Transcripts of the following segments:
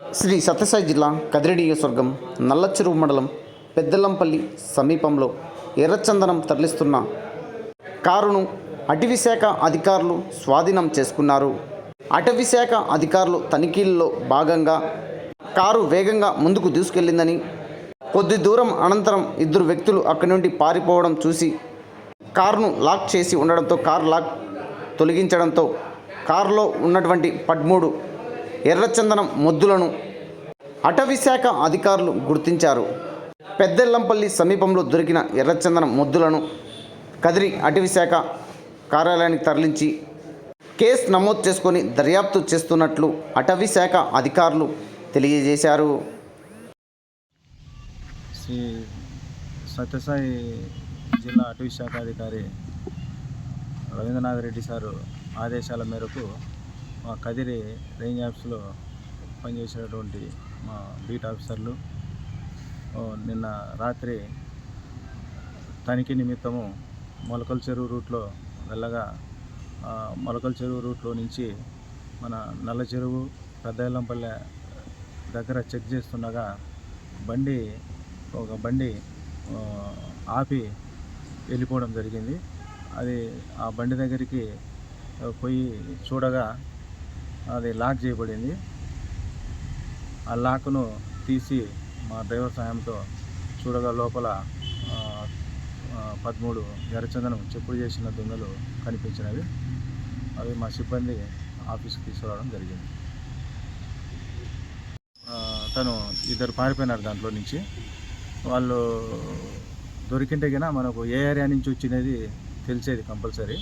శ్రీ సత్యసాయి జిల్లా కదిరి నియోజకవర్గం నల్లచెరువు మండలం పెద్దలంపల్లి సమీపంలో ఎర్రచందనం తరలిస్తున్న కారును అటవీశాఖ అధికారులు స్వాధీనం చేసుకున్నారు. అటవీశాఖ అధికారులు తనిఖీల్లో భాగంగా కారు వేగంగా ముందుకు దూసుకెళ్ళిందని కొద్ది దూరం అనంతరం ఇద్దరు వ్యక్తులు అక్కడి నుండి పారిపోవడం చూసి కారును లాక్ చేసి ఉండడంతో కారు లాక్ తొలగించడంతో కారులో ఉన్నటువంటి పదమూడు ఎర్రచందనం మొద్దులను అటవీశాఖ అధికారులు గుర్తించారు. పెద్దెల్లంపల్లి సమీపంలో దొరికిన ఎర్రచందనం మొద్దులను కదిరి అటవీశాఖ కార్యాలయానికి తరలించి కేసు నమోదు చేసుకొని దర్యాప్తు చేస్తున్నట్లు అటవీశాఖ అధికారులు తెలియజేశారు. శ్రీ సత్యసాయి జిల్లా అటవీ శాఖాధికారి రవీంద్రనాథ్ రెడ్డి సారు ఆదేశాల మేరకు మా కదిరి రేంజ్ ఆఫీస్లో పనిచేసేటటువంటి మా బీట్ ఆఫీసర్లు నిన్న రాత్రి తనిఖీ నిమిత్తము మొలకల చెరువు రూట్లో వెళ్ళగా మొలకల చెరువు రూట్లో నుంచి మన నల్ల చెరువు పెద్దయల్లంపల్లె దగ్గర చెక్ చేస్తుండగా బండి ఒక బండి ఆపి వెళ్ళిపోవడం జరిగింది. అది ఆ బండి దగ్గరికి పోయి చూడగా అది లాక్ చేయబడింది. ఆ లాక్ను తీసి మా డ్రైవర్ సాయంతో చూడగా లోపల పదమూడు ఎర్రచందనం చెప్పుడు చేసిన దొంగలు కనిపించినవి. అవి మా సిబ్బంది ఆఫీస్కి తీసుకురావడం జరిగింది. తను ఇద్దరు పారిపోయినారు దాంట్లో నుంచి. వాళ్ళు దొరికింటే గిన మనకు ఏ ఏరియా నుంచి వచ్చినది తెలిసేది కంపల్సరీ.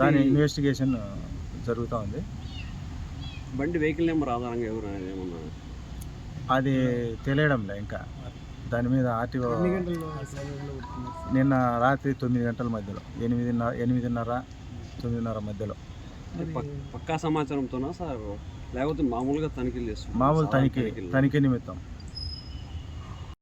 దాని ఇన్వెస్టిగేషన్ జరుగుతూ ఉంది. బండి వెహికల్ నెంబర్ ఆధారంగా ఎవరు ఏమన్నా? అది తెలియడంలే ఇంకా. దాని మీద ఆర్టీఓ నిన్న రాత్రి తొమ్మిది గంటల మధ్యలో. ఎనిమిదిన్నర ఎనిమిదిన్నర తొమ్మిదిన్నర మధ్యలో. పక్- పక్కా సమాచారంతోనా సార్? లేకపోతే మామూలుగా తనిఖీలు చేస్తున్నారు మామూలు తనిఖీ తనిఖీ నిమిత్తం.